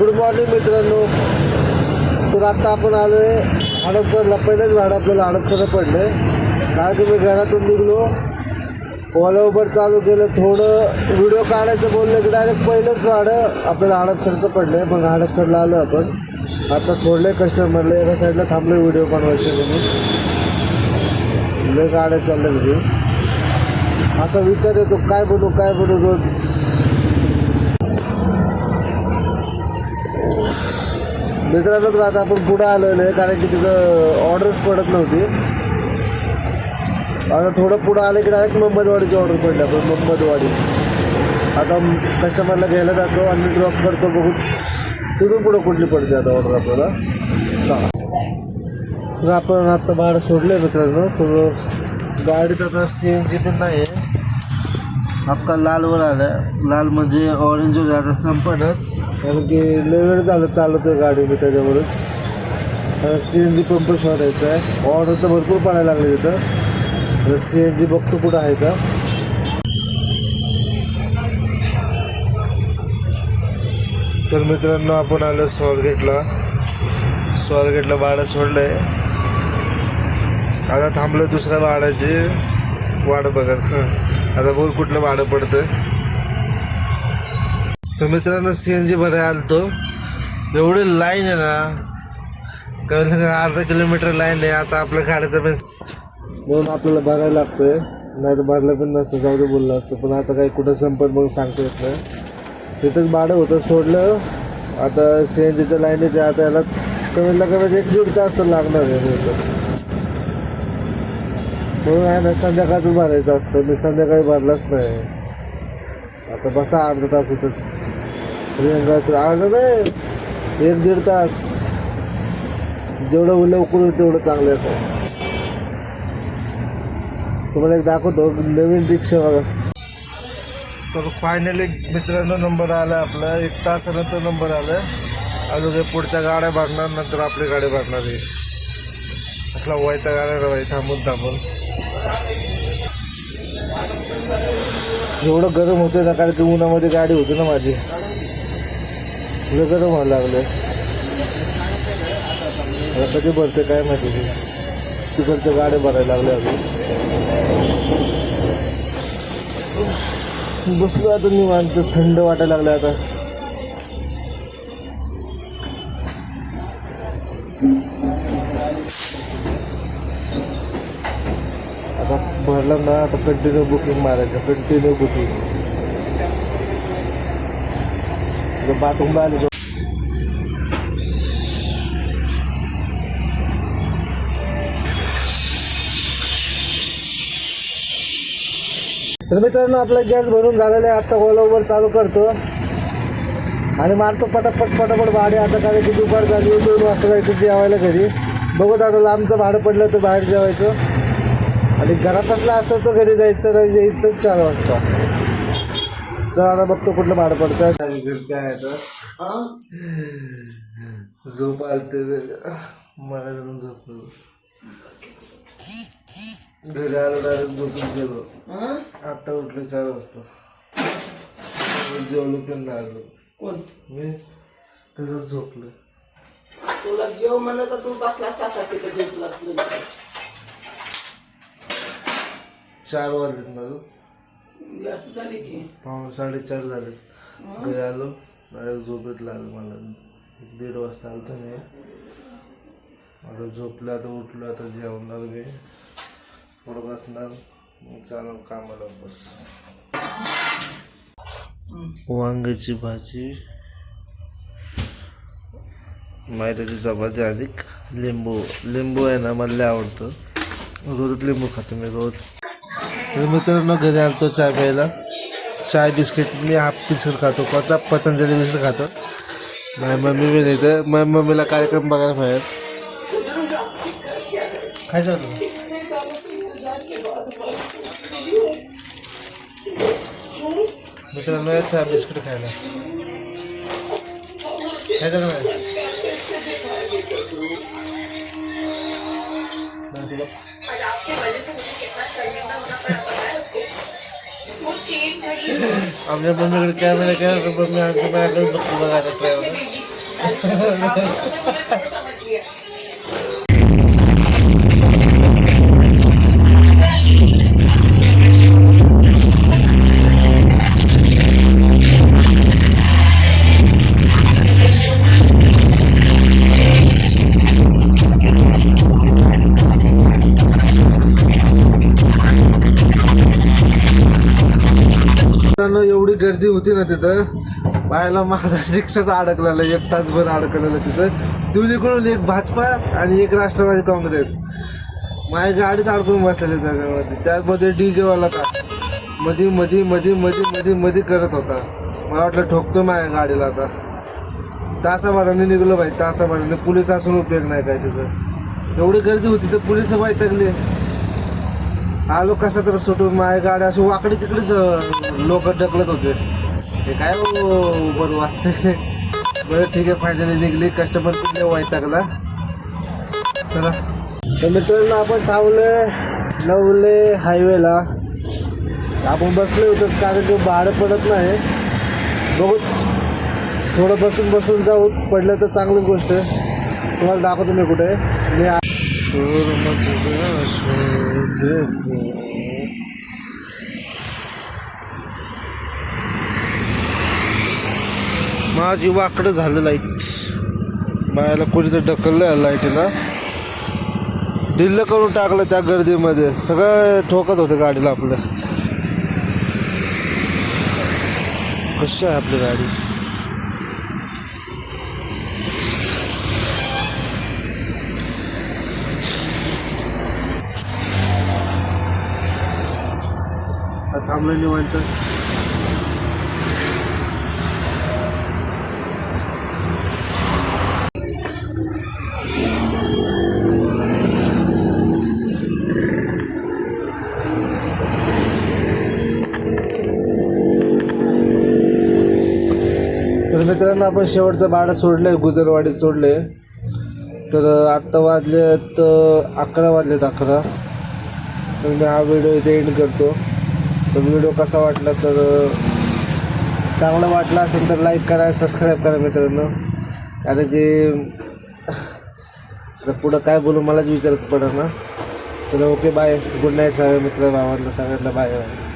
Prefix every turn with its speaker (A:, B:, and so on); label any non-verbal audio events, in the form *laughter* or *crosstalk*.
A: Good morning मित्रांनो. तर आता आपण आलोय हडपसरला पहिलंच भाडं आपल्याला हडपसरला पडलंय. कारण की मी घरातून निघलो? ओला उबर चालू केलं थोडं व्हिडिओ काढायचं बोललं की डायरेक्ट पहिलंच भाडं आपल्याला हडपसरचं पडलंय. मग हडपसरला आलो आपण. आता सोडलंय कस्टमरला एका साईडला थांबलोय व्हिडिओ बनवायचे म्हणून. लय गाड्या चालल्या व्हिडिओ असा विचार येतो काय बनू काय बनू रोज? मित्रांनो तर आता आपण पुढं आलेलो आहे कारण की तिथं ऑर्डरच पडत नव्हती. आता थोडं पुढं आलं की डायरेक्ट मोहम्मदवाडीची ऑर्डर पडली आपण मोहम्मदवाडी आता कस्टमरला घ्यायला जातो आणि ड्रॉप करतो बघू तिथून पुढं कुठली पडते आता ऑर्डर आपल्याला? तर आपण आता भाडं सोडलं आहे मित्रांनो तर गाडीत आता सी एन जी पण नाही आहे अक्का लालवर आलं. लाल म्हणजे ऑरेंज आता संपणच कारण की लय वेळ झालं चालवतोय गाडी मी त्याच्यावरच. सी एन जी पंप शोधायचा आहे. ऑर्डर तर भरपूर पडायला लागले तिथं. सी एन जी बघतो कुठं आहे का. तर मित्रांनो आपण आलो स्वारगेटला. स्वारगेटला भाडं सोडलं आहे आता थांबलं दुसऱ्या भाड्याची वाट बघत. आता बोल कुठलं भाडं पडतं तर मित्रांनो सी एन जी भरायला आलतो. एवढी लाईन आहे ना. कमीत कमी अर्धा किलोमीटर लाईन आहे. आता आपल्या गाड्याचं पण म्हणून आपल्याला भरायला लागतंय. नाही तर भरलं पण नसतं. जाऊ दे बोललं असतं. पण आता काही कुठं संपत म्हणून सांगता येत नाही. तिथंच भाडं होतं सोडलं. आता सी एन जीच्या लाईन आहे आता याला कमीतला कमी एक दीड तास तर लागणार आहे. म्हणून आहे ना संध्याकाळचं भरायचं असतं. मी संध्याकाळी भरलाच नाही. आता बसा अर्धा तास होतच प्रियंका तर अर्धा नाही एक दीड तास. जेवढं लवकर होईल तेवढं चांगलं येतं तुम्हाला एक दाखवतो नवीन रिक्षा बघा. तर फायनली मित्रांनो नंबर आला आपला. एक तासानंतर नंबर आला. अजून हे पुढच्या गाड्या भरणार नंतर आपली गाडी भरणार आहे. असला वैता गाड्या थांबून थांबून. एवढं गरम होतं ना कारण की उन्हामध्ये गाडी होती ना माझी. तुझं गरम व्हायला लागलं आता कधी भरते काय माहिती ते. तिकडच्या गाड्या भरायला लागल्या अजून. बसलो आता निवांत थंड वाटायला लागलं आता. भरलं ना आता कंटिन्यू बुकिंग मारायचं कंटिन्यू बुकिंग बाथरूमला आले तर मित्रांनो आपला गॅस भरून झालेला आहे. आता ओला उबर चालू करतो. आणि मारतो पटापट पटापट भाडे. आता कारण की दुपार झाली दोन वाजता जायचं जेवायला घरी. बघू आता लांबचं भाडं पडलं तर बाहेर जेवायचं. आणि घरात असलं असतं तर घरी जायचं नाही यायचं चार वाजता चला आता बघतो कुठलं भाडं पडतं. काय आहे तर झोप आलते. मला जाऊन झोप घरी आलो डायरेक्ट झोपून गेलो. आता उठलो चार वाजता. जेवलो पण आलो
B: कोण?
A: मी तसंच झोपलो.
B: तुला जेव म्हणलं तर तू बसलास तसा तिथे झोपलास.
A: चार वाजलेत माझं.
B: जास्त झाली की.
A: साडेचार झाले घरी आलो डायरेक्ट झोपेत लागलं मला. एक दीड वाजता आलो मी. आता झोपलं आता उठलो आता जेवणार मी थोडं बसणार. मग चालू कामाला बस. वांग्याची भाजी. मैद्याची चपाती अधिक. लिंबू लिंबू आहे ना मला आवडतं. रोजच लिंबू खातो मी रोज. तर मित्रांनो घरी आलतो चाय प्यायला. चाय बिस्किट मी हाफ बिस्किट खातो कोचा पतंजली बिस्किट खातो. माझ्या मम्मी बी नाही तर माझ्या मम्मीला कार्यक्रम बघायला पाहिजे खायचं होतं मित्रांनो या चहा बिस्किट खायला. खायचं का नाही आमच्या मम्मीकडे कॅमेरा केला तर मम्मी आमच्या माझ्याकडे बघतो बघायला ट्रॅव्हल मित्रांनो ना तिथं. पाहायला माझा रिक्षाच अडकलेला एक तासभर अडकलेलं तिथं. दोन्हीकडून एक भाजपा आणि एक राष्ट्रवादी काँग्रेस. माझी गाडीच अडकून बसलेली त्याच्यामध्ये त्यामध्ये डी जेवाला का? मधी मधी मधी मधी मधी मधी करत होता. मला वाटलं ठोकतो माझ्या गाडीला आता. तासाभराने निघलो भाई तासाभराने. पोलीस असून उपयोग नाही काय तिथं. एवढी गर्दी होती तर पोलीस वैतागले आलो कसा तर सुटून. माझ्या गाड्या अशी वाकडी तिकडेच लोक ढकलत होते. हे काय हो, बरं वाचते बरं ठीक आहे फायनली निघली. कस्टमर पण वैतागला. चला. तर मित्रांनो आपण थांबले नवले हायवेला आपण बसलो होतोच कारण की भाडं पडत नाही. बघू थोडं बसून बसून जाऊ. पडलं तर चांगली गोष्ट. तुम्हाला दाखवतो मी कुठे. आहे. मी माझी वाकडं झालं लाइट. बायाला कोणीतरी ढकललं लाईटीला. दिल्ल करून टाकलं त्या गर्दीमध्ये. सगळं ठोकत होते गाडीला आपल्या कशी आहे आपली गाडी? थांबलं निवांत. तर मित्रांनो आपण शेवटचं भाडं सोडलंय गुजरवाडी सोडले तर आत्ता वाजलेत अकरा वाजलेत अकरा. तर मी हा व्हिडिओ इथे एंड करतो. तर व्हिडिओ कसा वाटला तर चांगला वाटला असेल तर लाईक करा सबस्क्राईब करा मित्रांनो. कारण की *laughs* आता पुढं काय बोलू मलाच विचार पडा ना. तर ओके बाय गुड नाईट सगळ्या मित्र भावांना सगळ्यांना बाय बाय